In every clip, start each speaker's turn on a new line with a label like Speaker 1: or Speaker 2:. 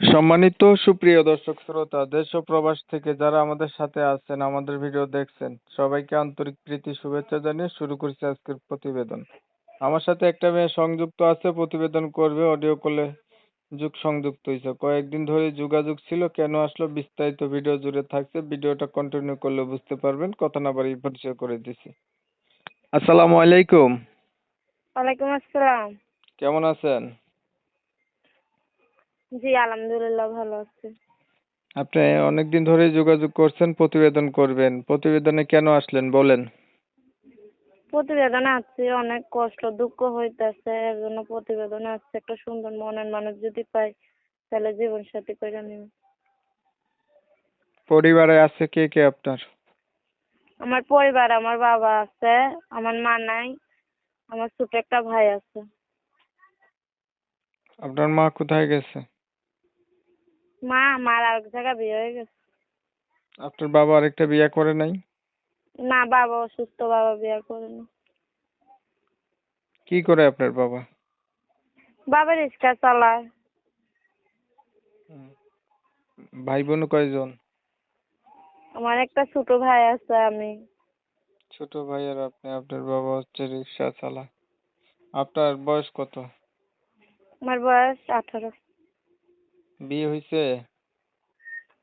Speaker 1: সম্মানিত সুপ্রিয় দর্শক শ্রোতা দেশ ও প্রবাস থেকে যারা আমাদের সাথে আছেন আমাদের ভিডিও দেখছেন সবাইকে আন্তরিক প্রীতি শুভেচ্ছা জানিয়ে শুরু করছি আজকের প্রতিবেদন। আমার সাথে একটা মেয়ে সংযুক্ত আছে প্রতিবেদন করবে অডিও কলে যুগ সংযুক্ত হয়েছে কয়েকদিন ধরে যোগাযোগ ছিল কেন আসলো বিস্তারিত ভিডিও জুড়ে থাকছে ভিডিওটা কন্টিনিউ করলে বুঝতে পারবেন কথা না বাড়ি পরিচয় করে দিছি। আসসালামু আলাইকুম।
Speaker 2: ওয়ালাইকুম আসসালাম।
Speaker 1: কেমন আছেন?
Speaker 2: জি আলহামদুলিল্লাহ ভালো আছি।
Speaker 1: আপনি অনেকদিন ধরে যোগাযোগ করছেন প্রতিবেদন করবেন। প্রতিবেদনে কেন আসলেন বলেন?
Speaker 2: প্রতিবেদনে আসছি অনেক কষ্ট দুঃখ হইতেছে এর জন্য প্রতিবেদনে আসছে একটা সুন্দর মনের মানুষ যদি পাই তাহলে জীবন সাথী করে নিব।
Speaker 1: পরিবারে আছে কে কে আপনার?
Speaker 2: আমার পরিবার আমার বাবা আছে আমার মা নাই আমার ছোট একটা ভাই আছে।
Speaker 1: আপনার মা কোথায় গেছে?
Speaker 2: মা মার আর এক জায়গায় বিয়ে হয়ে গেছে।
Speaker 1: আপনার বাবা আরেকটা বিয়ে করে নাই?
Speaker 2: না বাবা অসুস্থ বাবা বিয়ে করে করেনি
Speaker 1: কি করে আপনার বাবা?
Speaker 2: বাবা রিক্সা চালায়।
Speaker 1: ভাই বোন কয়জন?
Speaker 2: আমার একটা ছোট ভাই আছে আমি।
Speaker 1: ছোট ভাই আর আপনি আপনার বাবা হচ্ছে রিক্সা চালায়। আপনার বয়স কত?
Speaker 2: আমার বয়স আঠারো।
Speaker 1: বিয়ে হয়েছে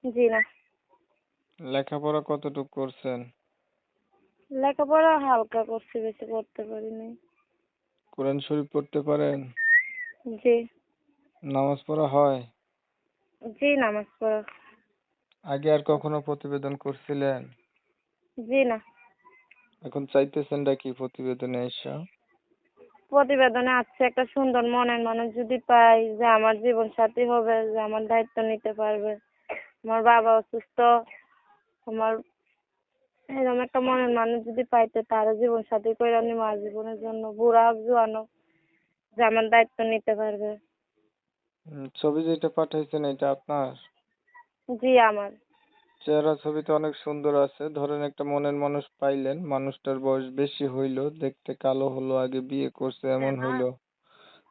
Speaker 2: জি না।
Speaker 1: লেখাপড়া কতটুকু করছেন?
Speaker 2: লেখাপড়া হালকা করছি বেশি করতে পারিনি
Speaker 1: কোরআন শরীফ পড়তে পারেন?
Speaker 2: জি।
Speaker 1: নামাজ পড়া হয়?
Speaker 2: জি নামাজ পড়া।
Speaker 1: আগে আর কখনো প্রতিবেদন করছিলেন?
Speaker 2: জি না।
Speaker 1: এখন চাইতেছেন কি প্রতিবেদনে এসে?
Speaker 2: প্রতিবেদনে আছে একটা সুন্দর মনের মানুষ যদি পাই যে আমার জীবন সাথী হবে যে আমার দায়িত্ব নিতে পারবে। আমার বাবা অসুস্থ আমার এরকম একটা মনের মানুষ যদি পাইতে তার জীবন সাথী করে নিব জীবনের জন্য বুড়া হোক জোয়ান যে আমার দায়িত্ব নিতে পারবে।
Speaker 1: ছবি যেটা পাঠাইছেন এটা আপনার?
Speaker 2: জি আমার।
Speaker 1: চেহারা ছবিতে অনেক সুন্দর আছে। ধরেন একটা মনের মানুষ পাইলেন মানুষটার বয়স বেশি হইল দেখতে কালো হলো আগে বিয়ে করছে এমন হইল।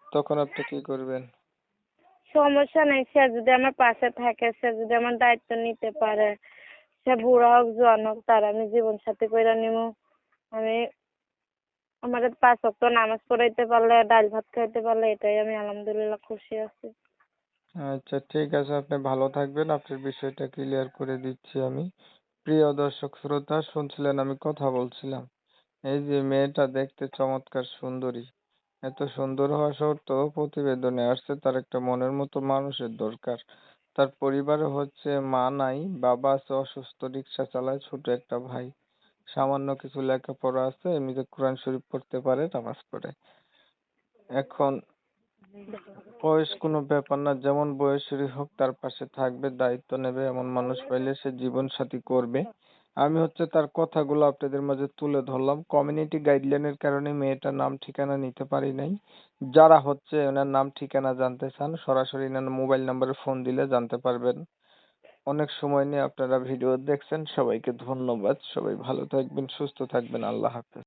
Speaker 1: তখন আপনি কি করবেন?
Speaker 2: সমস্যা নেই সে যদি আমার পাশে থাকে সে যদি আমার দায়িত্ব নিতে পারে সে বুড়া হোক জোয়ান হোক তার আমি জীবন সাথী করে নিব আমি আমার পাঁচ ওয়াক্ত নামাজ পড়াইতে পারলে ডাল ভাত খাইতে পারলে এটাই আমি আলহামদুলিল্লাহ খুশি আছি।
Speaker 1: আচ্ছা ঠিক আছে। আপনি ভালো থাকবেন। আপনার বিষয়টা ক্লিয়ার করে দিচ্ছি আমি। প্রিয় দর্শক, শ্রোতা, শুনছিলেন আমি কথা বলছিলাম। এই যে মেয়েটা দেখতে চমৎকার সুন্দরী। এত সুন্দর হওয়া সত্ত্বেও প্রতিবেদনে আসছে তার একটা মনের মতো মানুষের দরকার। তার পরিবারে হচ্ছে মা নাই, বাবা আছে, অসুস্থ, রিক্সা চালায়, ছোট একটা ভাই। সামান্য কিছু লেখাপড়া আছে, এমনিতে কোরআন শরীফ পড়তে পারে, নামাজ পড়ে। এখন বয়স কোনো ব্যাপার না, যেমন বয়সেরই হোক তার পাশে থাকবে, দায়িত্ব নেবে, এমন মানুষ পাইলে সে জীবন সাথী করবে। আমি হচ্ছে তার কথাগুলো আপনাদের মাঝে তুলে ধরলাম। কমিউনিটি গাইডলাইনের কারণে মেয়েটার নাম ঠিকানা নিতে পারি নাই। যারা হচ্ছে ওনার নাম ঠিকানা জানতে চান, সরাসরি এনার মোবাইল নাম্বারে ফোন দিলে জানতে পারবেন। অনেক সময় নিয়ে আপনারা ভিডিও দেখছেন। সবাইকে ধন্যবাদ। সবাই ভালো থাকবেন, সুস্থ থাকবেন। আল্লাহ হাফেজ।